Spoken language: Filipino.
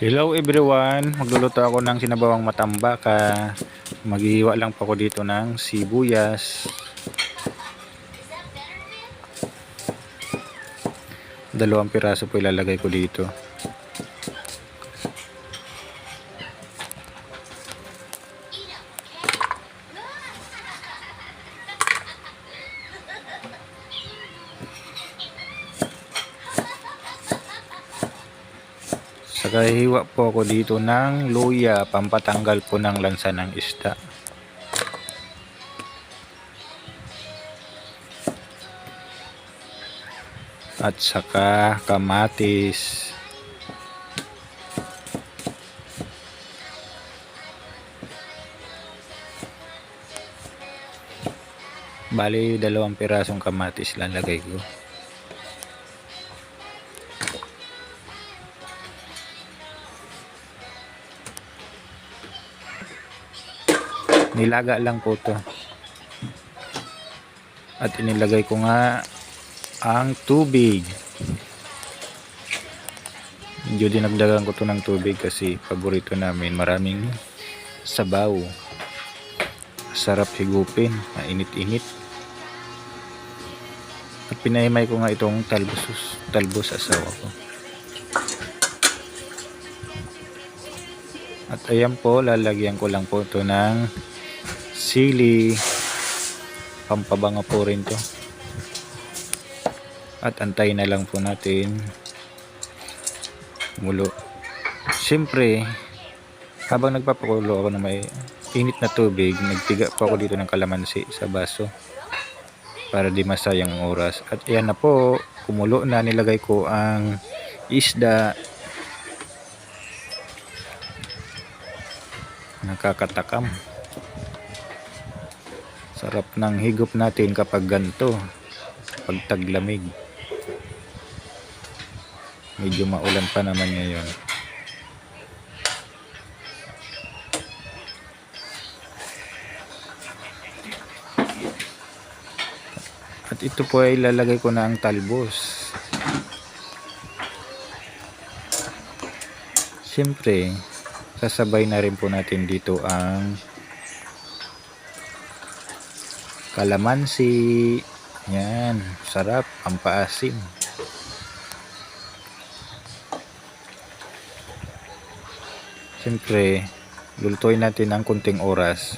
Hello everyone, magluluto ako ng sinabawang matambak. Ah, maghihiwa lang po ako dito ng sibuyas. Dalawang piraso po ilalagay ko dito. Saka hiwa po ako dito ng luya, pampatanggal po ng lansa ng isda. At saka kamatis. Bali, dalawang pirasong kamatis lang lagay ko. Nilaga lang po to. At inilagay ko nga ang tubig. Medyo dinagdagan ko to ng tubig kasi paborito namin. Maraming sabaw. Sarap higupin. Mainit-init. At pinahimay ko nga itong talbos, talbos asawa ko. At ayan po, lalagyan ko lang po ito ng sili. Pampabango po rin to. At antayin na lang po natin mulo. Siyempre, habang nagpapakulo ako na may init na tubig, nagpiga po ako dito ng kalamansi sa baso para di masayang ang oras. At ayan na po, kumulo na nilagay ko ang isda nakakatakam sarap ng higop natin kapag ganto pag taglamig. Medyo maulan pa naman ngayon. At ito po ay ilalagay ko na ang talbos. Siyempre sasabay na rin po natin dito ang kalamansi. Yan sarap. Ang paasim siyempre lulutuin natin ng kunting oras